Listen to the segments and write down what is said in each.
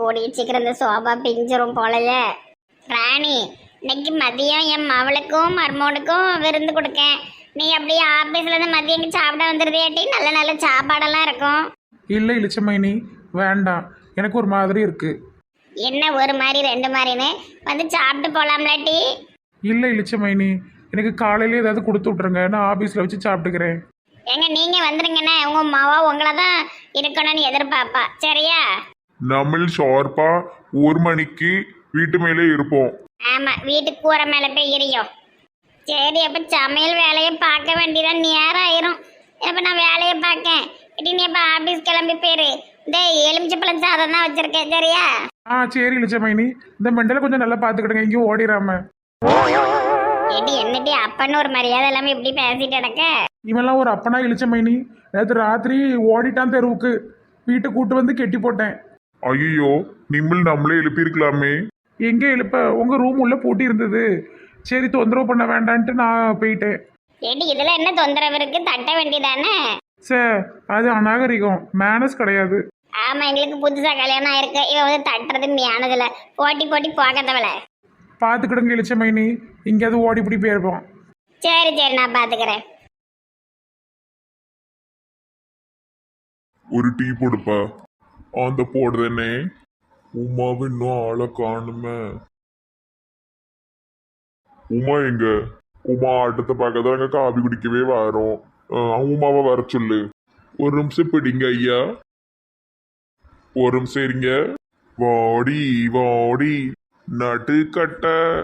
கூடிய சீக்கிரம் இந்த சோபா பிஞ்சிரும் போலயே. ராணி இன்னைக்கு மதியம் என் மவளுக்கும் மருமகனுக்கும் விருந்து கொடுக்கேன். நீ அப்படியே ஆபீஸ்ல இருந்து மதியம் இங்க சாப்பிட வந்துருதியாட்டி நல்ல நல்ல சாப்பாடெல்லாம் இருக்கும். இல்லை இளிச்சமைனி வேண்டாம். எனக்கு ஒரு மாதிரி இருக்கு. என்ன ஒரு மாதிரி ரெண்டு மாதிரின்னு? வந்து சாப்பிட்டு போலாம்லாட்டி இல்லை இளிச்சமைனி. எனக்கு காலையில ஏதாவது கொடுத்து விட்ருங்க நான் ஆஃபீஸில் வச்சு சாப்பிட்டுக்கிறேன். ஏங்க நீங்க வந்துருங்கண்ணே. உங்க மாவா உங்களை தான் இருக்கணும்னு எதிர்பார்ப்பா. சரியா? நம்ம ஷார்ப்பா ஒரு மணிக்கு வீட்டு மேலே இருப்போம். ஆமா வீட்டுக்கு கூரை மேல போய் எரியும் சரி அப்ப சமையல் வேலையை பார்க்க வேண்டியதான் நேரம் ஆயிரும் அப்ப நான் வேலையை பார்க்கேன். இடி நீ அப்ப ஆபீஸ் கிளம்பி போயிரு. இந்த எலுமிச்சப்பழம் சாதம் தான் வச்சிருக்கேன் சரியா? ஆ சரி இளிச்சமைனி இந்த மெண்டலை கொஞ்சம் நல்லா பார்த்துக்கிடுங்க. எங்கேயும் ஓடிடாம எடி என்னடி அப்பன்னு ஒரு மரியாதை எல்லாமே இப்படி பேசிட்டு கிடக்க? இவன்லாம் ஒரு அப்பனா இளிச்சமைனி நேற்று ராத்திரி ஓடிட்டான் தெருவுக்கு. வீட்டை கூட்டு வந்து கெட்டி போட்டேன். ஐயோ நிம்மல் நம்மளே எழுப்பியிருக்கலாமே. எங்கே எழுப்ப? உங்கள் ரூம் உள்ள பூட்டி இருந்தது. சரி தொந்தரவு பண்ண வேண்டான்ட்டு நான் போயிட்டேன். எடி இதுல என்ன தொந்தரவு இருக்கு? தட்ட வேண்டியதானே? சார் அது அநாகரிகம். மேனஸ் கிடையாது. ஆமா எங்களுக்கு புதுசா கல்யாணம் ஆயிருக்கு. இவ வந்து தட்டுறது ஞானதுல போட்டி போட்டி போக்கத்தவள பார்த்துக்கிடுங்க இளிச்சமைனி எங்கேயாவது ஓடி பிடி போயிருப்போம். சரி சரி நான் பாத்துக்கிறேன். ஒரு டீ போடுப்பா. அந்த போடுறேனே. உமாவை இன்னும் ஆளை காணுமே. உமா எங்க? உமா ஆட்டத்தை பார்க்க தான் காபி குடிக்கவே வரோம். அஹ் உமாவை வர சொல்லு. ஒரு நிமிஷம் பிடிங்க ஐயா. ஒரு நிமிஷம் இருங்க. வாடி வாடி. நடுக்கட்ட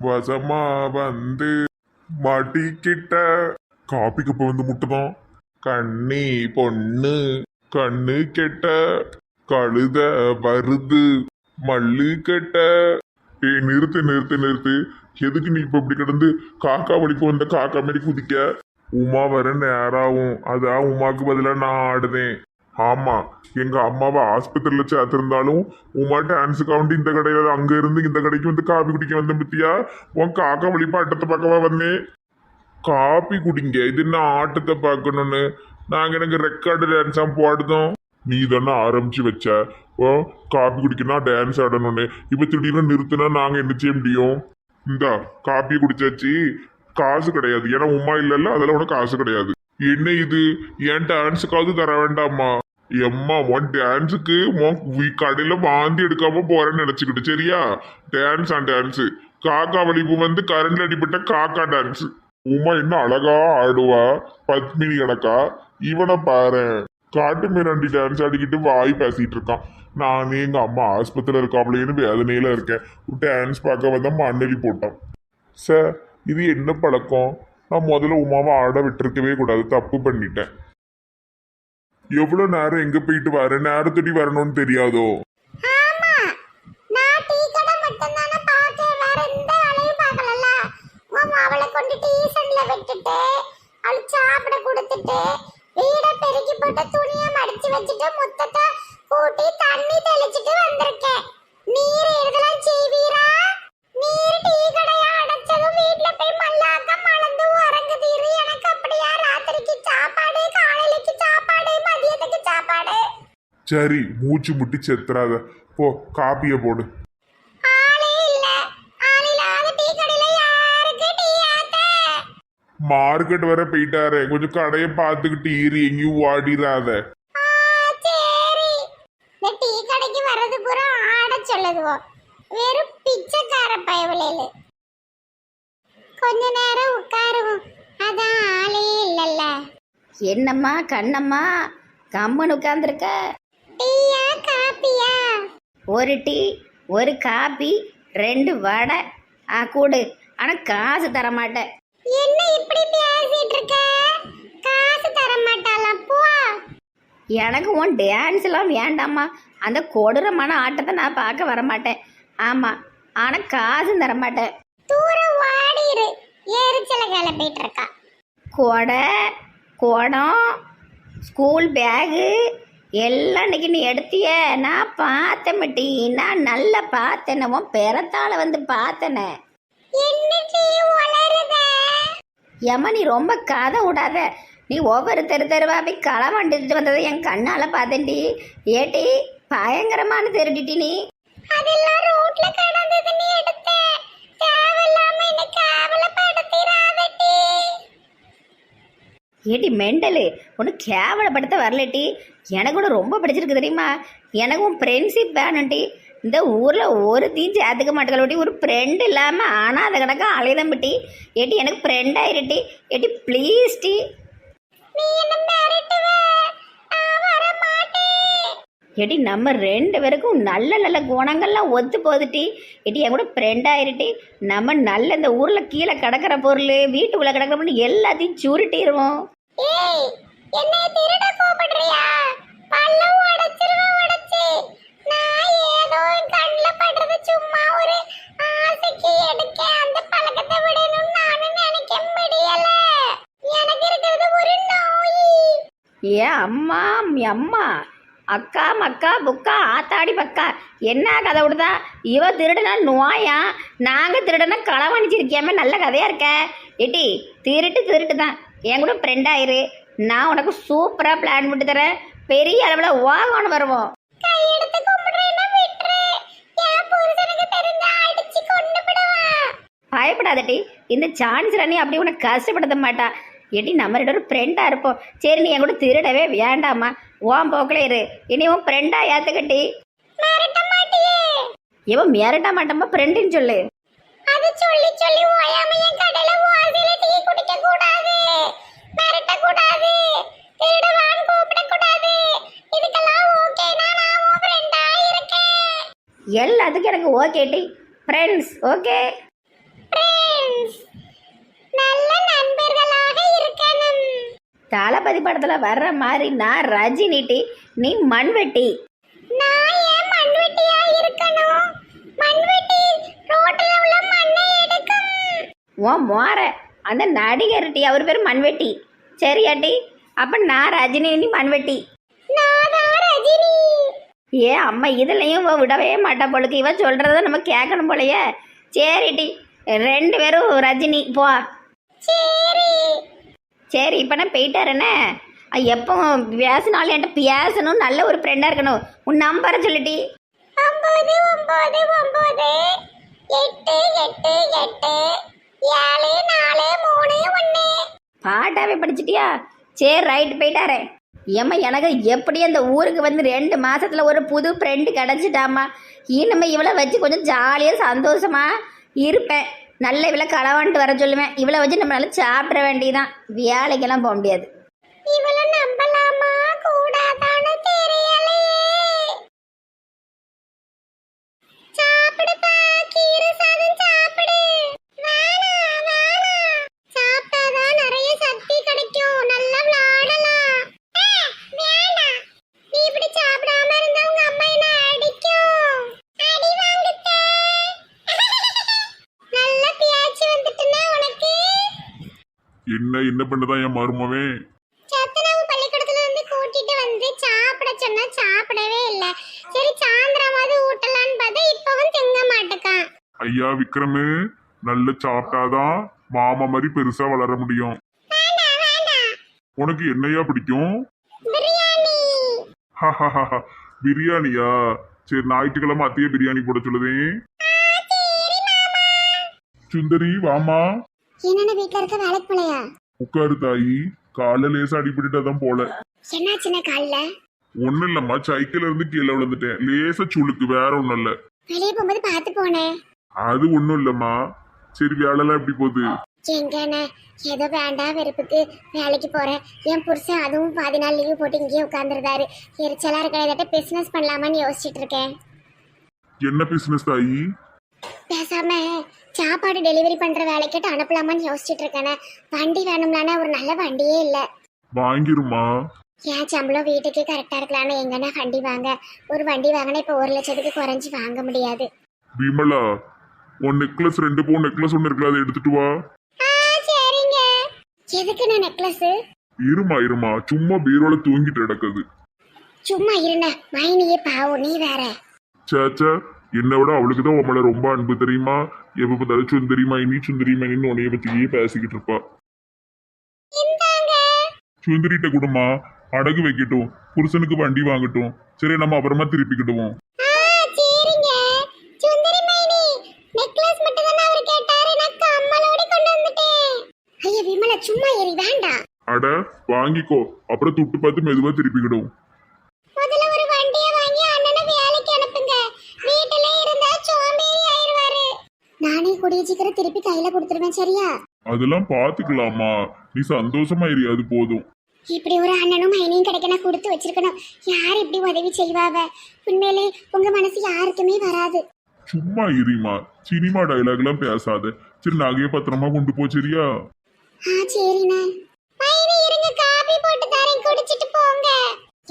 வசமா வந்து மாட்டிக்கிட்ட காப்பி கப்ப வந்து முட்டுதான். கண்ணி பொண்ணு கண்ணு கெட்ட. கழுத வருது மல்லு கெட்ட. ஏய் நிறுத்து நிறுத்து நிறுத்து. எதுக்கு நீ இப்ப இப்படி கிடந்து காக்கா வலிக்கு வந்த காக்கா மாதிரி குதிக்க? உமா வர நேராகும் அதான் உமாக்கு பதிலா நான் ஆடுதேன். ஆமா எங்க அம்மாவை ஆஸ்பத்திரியில சேர்த்திருந்தாலும் உமா டான்ஸுக்காண்டி இந்த கடையில அங்க இருந்து இந்த கடைக்கு வந்து காபி குடிக்க வந்த பத்தியா? உன் காக்கா வழி பாட்டத்தை பார்க்கவா வந்தேன்? காபி குடிங்க. இது என்ன ஆட்டத்தை பார்க்கணும்னு. நாங்க எனக்கு ரெக்கார்டு டான்ஸா போடுதோம். நீ தானே ஆரம்பிச்சு வச்ச. ஓ காப்பி குடிக்கணும் டான்ஸ் ஆடணும்னு. இப்ப திடீர்னு நிறுத்தினா நாங்க என்ன செய்ய முடியும்? இந்தா காப்பி குடிச்சாச்சு. காசு கிடையாது. ஏன்னா உமா இல்லைல்ல அதெல்லாம் உனக்கு காசு கிடையாது. என்ன இது? என் டான்ஸுக்காவது தர வேண்டாமா? எம்மா உன் டான்ஸுக்கு உன் கடையில வாந்தி எடுக்காம போறேன்னு நினைச்சுக்கிட்டு சரியா? டான்ஸ் ஆன் டான்ஸ் காக்கா வலிப்பு வந்து கரண்ட்ல அடிப்பட்ட காக்கா டான்ஸ் உமா என்ன அழகா ஆடுவா? பத்மினி கணக்கா இவனை பாரு காட்டு மிராண்டி டான்ஸ் ஆடிக்கிட்டு வாய் பேசிட்டு இருக்கான் நானே எங்க அம்மா ஆஸ்பத்திரியில் இருக்காப்லேன்னு வேதனையில இருக்கேன். டான்ஸ் பார்க்க வந்தா மண்ணெலி போட்டான். சார் இது என்ன பழக்கம்? நான் முதல்ல உமாவை ஆட விட்டுருக்கவே கூடாது. தப்பு பண்ணிட்டேன். எவ்வளோ நேரம் எங்க போயிட்டு வர? நேரத்தடி வரணும்னு தெரியாதோ? அவளை கொண்டு விட்டுட்டு சாப்பிட கொடுத்துட்டு வீட பெருக்கி போட்டு துணியை மடிச்சு வச்சுட்டு முத்தத்தை கூட்டி தண்ணி தெளிச்சிட்டு வந்திருக்கேன். நீர் இதெல்லாம் செய்வீரா? நீர் டீ கடையா அடைச்சதும் வீட்ல போய் மல்லாக்க மலர்ந்து உறங்குதீரு எனக்கு அப்படியா? ராத்திரிக்கு சாப்பாடு காலையிலக்கு சாப்பாடு மதியத்துக்கு சாப்பாடு? சரி மூச்சு முட்டி செத்துறாத. போ காப்பியை போடு ஆளே இல்ல ஆளில்லாத டீ கடையில யாருக்கு டீ ஆத்த மார்க்கெட் வர போயிட்டாரே. கொஞ்சம் கடையை பார்த்துக்கிட்டு ஈரி எங்கேயும் ஓடிடாத டீ கடைக்கு வர்றது பூரா ஆட சொல்லுதுவோ. வெறும் பிச்சைக்கார பயவிலையில. கொஞ்ச நேரம் உட்காருவோம். அதான் ஆளே இல்லல்ல. என்னம்மா கண்ணம்மா கம்மன் உட்காந்துருக்க டீயா காப்பியா? ஒரு டீ ஒரு காப்பி ரெண்டு வடை. ஆ கூடு. ஆனால் காசு தர மாட்டேன் என்ன இப்படி பேசிட்டு இருக்க காசு தர மாட்டாளா போ. எனக்கு உன் டான்ஸ்லாம் வேண்டாம்மா. அந்த கொடூரமான ஆட்டத்தை நான் பார்க்க வர மாட்டேன் ஆமாம் ஆனால் காசும் தர மாட்டேன் தூரம் வாடிரு எரிச்சல கிளப்பிட்டு இருக்கா கொடை குடம் ஸ்கூல் பேகு எல்லாம் இன்னைக்கு நீ எடுத்திய. நான் பார்த்தேன் மட்டி. நான் நல்லா பார்த்தேனே. உன் பிறத்தால வந்து பார்த்தேனே. என்னடி உளறுத? ஏம்மா நீ ரொம்ப கதை விடாத. நீ ஒவ்வொரு தெரு தெருவா போய் களை வண்டிட்டு வந்ததை என் கண்ணால் பார்த்தேன்டி ஏட்டி பயங்கரமான திருடிட்டி நீ. அதெல்லாம் ரோட்ல கிடந்தது நீ எடுத்தேன் தேவையில்லாம என்ன கேவலப்படுத்திடாதட்டி ஏடி மெண்டலு ஒன்று கேவலப்படுத்த வரலட்டி எனக்கு கூட ரொம்ப பிடிச்சிருக்கு தெரியுமா? எனக்கும் ஃப்ரெண்ட்ஷிப் வேணும்டி இந்த ஊரில் ஒரு தீ சேர்த்துக்க மாட்டேங்களோட்டி ஒரு ஃப்ரெண்ட் இல்லாமல் ஆனால் அதை கிடக்க அலைதம்பிட்டி ஏட்டி எனக்கு ஃப்ரெண்ட் ஆயிருட்டி. ஏட்டி ப்ளீஸ் டி. ஏடி நம்ம ரெண்டு பேருக்கும் நல்ல நல்ல குணங்கள்லாம் ஒத்து போகுதுட்டி. ஏட்டி என் கூட ஃப்ரெண்ட் ஆயிருட்டி. நம்ம நல்ல இந்த ஊரில் கீழே கிடக்கிற பொருள் வீட்டுக்குள்ளே கிடக்கிற பொருள் எல்லாத்தையும் சுருட்டிடுவோம் அம்மா அம்மா. அக்கா மக்கா புக்கா ஆத்தாடி பக்கா. என்ன கதை விடுதா? இவ திருடனா நோயா? நாங்கள் திருடனா களவணிச்சிருக்கியாம நல்ல கதையா இருக்க. ஏட்டி திருட்டு திருட்டு தான் என் கூட ஃப்ரெண்ட் ஆயிரு நான் உனக்கு சூப்பராக பிளான் போட்டு தரேன். பெரிய அளவில் வாங்கணும் வருவோம். பயப்படாதட்டி இந்த சான்ஸ் ராணி அப்படி உனக்கு கஷ்டப்படுத்த மாட்டா. ஏட்டி நம்ம ரெண்டு பேரும் ஃப்ரெண்டாக இருப்போம். சரி நீ என் கூட திருடவே வேண்டாமா ஓம் போக்கில் இரு. இனி உன் ஃப்ரெண்டாக ஏற்றுக்கட்டி இவன் மிரட்ட மாட்டோமா ஃப்ரெண்டுன்னு சொல்லு. அது சொல்லி சொல்லி ஓயாம என் கடையில வாசியில டீ குடிக்க கூடாது. மிரட்ட கூடாது. திருடுவான் கூப்பிட கூடாது. இதுக்கெல்லாம் ஓகேனா நான் உன் ஃப்ரெண்டா இருக்கேன். எல்லாத்துக்கும் எனக்கு ஓகே டி. ஃப்ரெண்ட்ஸ் ஓகே ஃப்ரெண்ட்ஸ் நல்ல நண்பர்களாக இருக்கணும் தளபதி படத்தில் வர்ற மாதிரி நான் ரஜினி டி நீ மண்வெட்டி. நான் ஏன் மண்வெட்டியா இருக்கணும்? மண்வெட்டி ரோட்ல உள்ள மண்ணை எடுக்கும். உன் மோர அந்த நடிகர் டி அவர் பேர் மண்வெட்டி. சரியா டி அப்போ நான் ரஜினி நீ மண்வெட்டி. நான் தான் ரஜினி. ஏ அம்மா இதுலையும் இவ விடவே மாட்டா போலுக்கு. இவ சொல்கிறத நம்ம கேட்கணும் போலயே. சரி டி ரெண்டு பேரும் ரஜினி போ. சரி. சரி இப்போ நான் போயிட்டாரண்ணே எப்போ பேசினாலும் என்கிட்ட பேசணும் நல்ல ஒரு ஃப்ரெண்டாக இருக்கணும். உன் நம்பரை சொல்லிட்டி ஒன்பது ஒன்பது ஒன்பது. எட்டு எட்டு எட்டு. ஏழு நாலு மூணு ஒன்று பாட்டாவே படிச்சிட்டியா? சரி ரைட் போயிட்டாரே ஏம்மா எனக்கு எப்படி அந்த ஊருக்கு வந்து ரெண்டு மாசத்துல ஒரு புது ஃப்ரெண்டு கிடச்சிட்டாமா இனிமே இவளை வச்சு கொஞ்சம் ஜாலியாக சந்தோஷமா இருப்பேன். நல்ல இவளை களவான்ட்டு வர சொல்லுவேன். இவளை வச்சு நம்மளால சாப்பிட வேண்டியதான் வேலைக்கெல்லாம் போக முடியாது. இவள நம்பலாம் கூடாதான்னு தெரியலையே சாப்பிடுப்பா கீரை சாதம் சாப்பிடு வேணாம் வேணாம் சாப்பிட்டாதான் நிறைய சக்தி கிடைக்கும் நல்லா விளையாடலாம் ஆ, வேண்டாம் நீ இப்படி சாப்பிடாம இருந்தா உங்க அம்மா என்ன அடிக்கும் அடி வாங்குத்த நல்ல பேச்சு வந்துட்டுனா உனக்கு என்ன என்ன மருமவன் சத்துணவு பள்ளிக்கூடத்துல இருந்து கூட்டிட்டு வந்து சாப்பிட சொன்னா சாப்பிடவே இல்ல. சரி சாயந்தரமாவது ஊட்டலான்னு பார்த்தா இப்பவும் திங்க மாட்டேக்கான் ஐயா விக்ரமு நல்ல சாப்பிட்டாதான் மாமா மாதிரி பெருசா வளர முடியும். வேண்டாம் வேண்டாம் உனக்கு என்னையா பிடிக்கும்? பிரியாணி. பிரியாணியா? சரி ஞாயிற்றுக்கிழமை அத்தைய பிரியாணி போட சொல்லுதேன் சுந்தரி வாமா என்னென்ன வீட்ல இருக்க வேலைக்கு போலையா? உட்காரு தாயி. கால லேசா அடிபட்டுட்டு தான் போல. என்னாச்சுன்னா காலைல? ஒண்ணும் இல்லம்மா சைக்கிள்ல இருந்து கீழே விழுந்துட்டேன். லேசா சுளுக்கு வேற ஒண்ணும் இல்ல. வெளியே போகும்போது பார்த்து போனேன் அது ஒண்ணும் இல்லம்மா. சரி வேலைலாம் எப்படி போகுது? எங்கண்ணே ஏதோ வேண்டாம் வெறுப்புக்கு வேலைக்கு போறேன். என் புருஷன் அதுவும் பாதி நாள் லீவு போட்டு இங்கேயே உட்காந்துருந்தாரு எரிச்சலா இருக்க ஏதாட்ட பிசினஸ் பண்ணலாமான்னு யோசிச்சுட்டு இருக்கேன். என்ன பிசினஸ் தாயி? பேசாம சாப்பாடு டெலிவரி பண்ற வேலைக்கிட்ட அனுப்பலாமான்னு யோசிச்சுட்டு இருக்கேனே. வண்டி வேணும்லானா ஒரு நல்ல வண்டியே இல்ல. வாங்கிருமா? என் சம்பளம் வீட்டுக்கு கரெக்டா இருக்கலாம்னு எங்கன்னா வண்டி வாங்க. ஒரு வண்டி வாங்கினா இப்ப ஒரு லட்சத்துக்கு குறைஞ்சு வாங்க முடியாது. விமலா உன் நெக்லஸ் ரெண்டு பவுன் நெக்லஸ் ஒன்று இருக்குல்ல அதை எடுத்துட்டு வா. சரிங்க. எதுக்கு நான் நெக்லஸ் இருமா இருமா. சும்மா பீரோல தூங்கிட்டு கிடக்குது. சும்மா இருண்ண. மைனியே பாவம் நீ வேற. சேச்சா. என்னை விட அவளுக்கு தான் உன் மேல ரொம்ப அன்பு தெரியுமா? எப்ப பார்த்தாலும் சுந்தரி மைனி சுந்தரி மைனின்னு உன்னைய பத்தியே பேசிக்கிட்டு இருப்பா. சுந்தரிட்ட கூடமா அடகு வைக்கட்டும். புருஷனுக்கு வண்டி வாங்கட்டும். சரி நம்ம அப்புறமா திருப்பிக்கிடுவோம் அட வாங்கிக்கோ. அப்புறம் துட்டு பார்த்து மெதுவா திருப்பிக்கிடுவோம் முதல்ல ஒரு வண்டியை வாங்கி அண்ணனை வேலைக்கு அனுப்புங்க வீட்டுல இருந்தா சோம்பேறி ஆயிருவாரு நானே கூடிய சீக்கிரம் திருப்பி கையில கொடுத்துருவேன் சரியா? அதெல்லாம் பாத்துக்கலாமா நீ சந்தோஷமா இரு அது போதும். இப்படி ஒரு அண்ணனும் மைனியும் கிடைக்க நான் கொடுத்து வச்சிருக்கணும். யார் இப்படி உதவி செய்வாவ? உண்மையிலே உங்க மனசு யாருக்குமே வராது. சும்மா இரிமா சினிமா டயலாக் எல்லாம் பேசாத. சரி நகையை பத்திரமா கொண்டு போ சரியா? ஆ சரிண்ணே. மைனி இருங்க காபி போட்டு தரேன் குடிச்சிட்டு போங்க.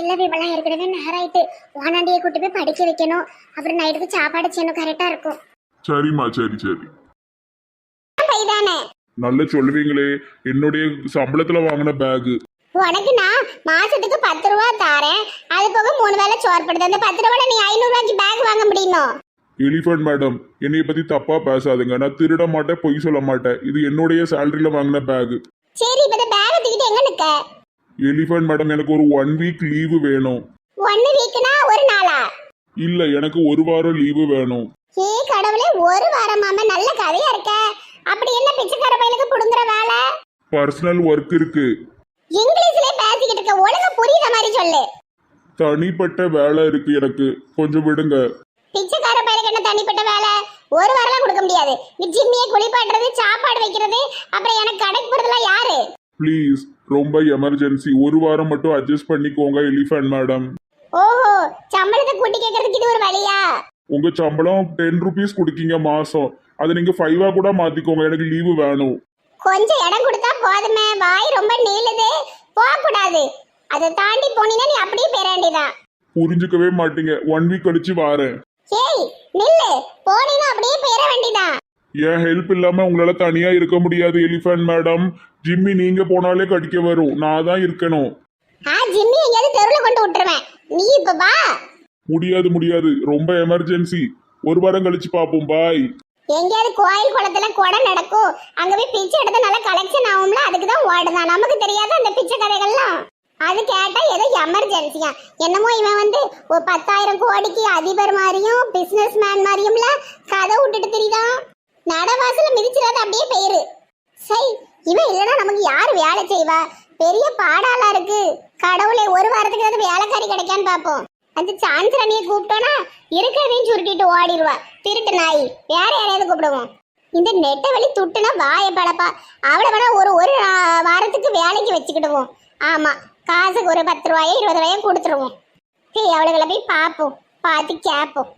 இல்ல விமலா ஏற்கனவே நேராயிட்டு ஓனாண்டியை கூட்டு போய் படிக்க வைக்கணும். அப்புறம் நைட்டுக்கு சாப்பாடு செய்யணும் கரெக்டா இருக்கும். சரிம்மா சரி சரி. பைதானே நல்ல சொல்லுவீங்களே என்னுடைய சம்பளத்துல வாங்கின பேகு உனக்கு நான் மாசத்துக்கு பத்து ரூபா தாரேன். அது போக மூணு வேளை சோறுபடுது அந்த பத்து ரூபாய் நீ ஐநூறு ரூபாய்க்கு பேக் வாங்க முடியுமோ? எலிஃபண்ட் மேடம் என்னைய பத்தி தப்பா பேசாதுங்க. நான் திருட மாட்டேன் பொய் சொல்ல மாட்டேன். இது என்னுடைய சேலரியில வாங்கின பேகு சரி இப்ப பேக் தூக்கிட்டு எங்க நிக்க? எலிஃபண்ட் மேடம் எனக்கு ஒரு ஒன் வீக் லீவு வேணும். ஒன்னு வீக்குனா ஒரு நாளா? இல்ல எனக்கு ஒரு வாரம் லீவு வேணும். ஏ கடவுளே ஒரு வாரமாம நல்ல கதையா இருக்க. அப்படி என்ன பிச்சைக்கார பையனுக்கு புடுங்குற வேலை? பர்சனல் ஒர்க் இருக்கு. இங்கிலீஷ்லயே பேசிக்கிட்டு இருக்க ஒழுங்கா புரியுத மாதிரி சொல்லு. தனிப்பட்ட வேலை இருக்கு எனக்கு. கொஞ்சம் விடுங்க. பிச்சைக்கார பையனுக்கு என்ன தனிப்பட்ட வேலை? ஒரு வாரம்லாம் கொடுக்க முடியாது. ஜிம்மியை குளிப்பாட்டுறது சாப்பாடு வைக்கிறது அப்புறம் எனக்கு கடைக்கு போறதுலாம் யாரு? ப்ளீஸ் ரொம்ப எமர்ஜென்சி ஒரு வாரம் மட்டும் அட்ஜஸ்ட் பண்ணிக்கோங்க எலிஃபண்ட் மேடம் ஓஹோ சம்பளத்தை கூட்டி கேட்கறதுக்கு இது ஒரு வழியா? உங்க சம்பளம் டென் ருபீஸ் கொடுக்கீங்க மாசம். அதை நீங்க ஃபைவா கூட மாத்திக்கோங்க. எனக்கு லீவு வேணும். கொஞ்சம் இடம் கொடுத்தா போதுமே. வாய் ரொம்ப நீளுது. போக கூடாது அதை தாண்டி போனீங்கன்னா நீ அப்படியே போயிட வேண்டியதான் புரிஞ்சுக்கவே மாட்டீங்க. ஒன் வீக் கழிச்சு வாரேன். ஏய் நில்லு. போனீங்கன்னா அப்படியே போயிட வேண்டியதான் என் ஹெல்ப் இல்லாம உங்களால தனியா இருக்க முடியாது எலிஃபண்ட் மேடம் ஜிம்மி நீங்க போனாலே கடிக்க வரும். நான் தான் இருக்கணும். ஆ ஜிம்மி எங்கேயாவது தெருவில் கொண்டு விட்டுருவேன். நீ இப்ப வா. முடியாது முடியாது. ரொம்ப எமர்ஜென்சி ஒரு வாரம் கழிச்சு பாப்போம் பாய் எங்கேயாவது கோயில் குளத்துல குடம் நடக்கும். அங்க போய் பிச்சை எடுத்து நல்லா கலெக்ஷன் ஆகும்ல? அதுக்கு தான் ஓடுதான். நமக்கு தெரியாத அந்த பிச்சை கதைகள்லாம் அது கேட்டா ஏதோ எமர்ஜென்சியா என்னமோ இவன் வந்து ஒரு பத்தாயிரம் கோடிக்கு அதிபர் மாதிரியும் பிசினஸ் மேன் மாதிரியும்ல கதை விட்டுட்டு தெரியுதான் நடவாசல மிதிச்சிடாத அப்படியே போயிரு. சை இவன் இல்லைன்னா நமக்கு யார் வேலை செய்வா? பெரிய பாடாலா இருக்கு. கடவுளே ஒரு வாரத்துக்கு ஏதாவது வேலைக்காரி கிடைக்கான்னு பார்ப்போம். அந்த சான்ஸ் கூப்பிட்டோன்னா இருக்கிறதையும் சுருட்டிட்டு ஓடிடுவா. திருட்டு நாய். வேற யாரையாவது கூப்பிடுவோம். இந்த நெட்டை வழி துட்டுனா வாய பழப்பா. அவளை வேணா ஒரு ஒரு வாரத்துக்கு வேலைக்கு வச்சுக்கிடுவோம். ஆமா காசுக்கு ஒரு பத்து ரூபாயோ இருபது ரூபாயோ கொடுத்துருவோம். சரி அவளுகளை போய் பார்ப்போம் பார்த்து கேட்போம்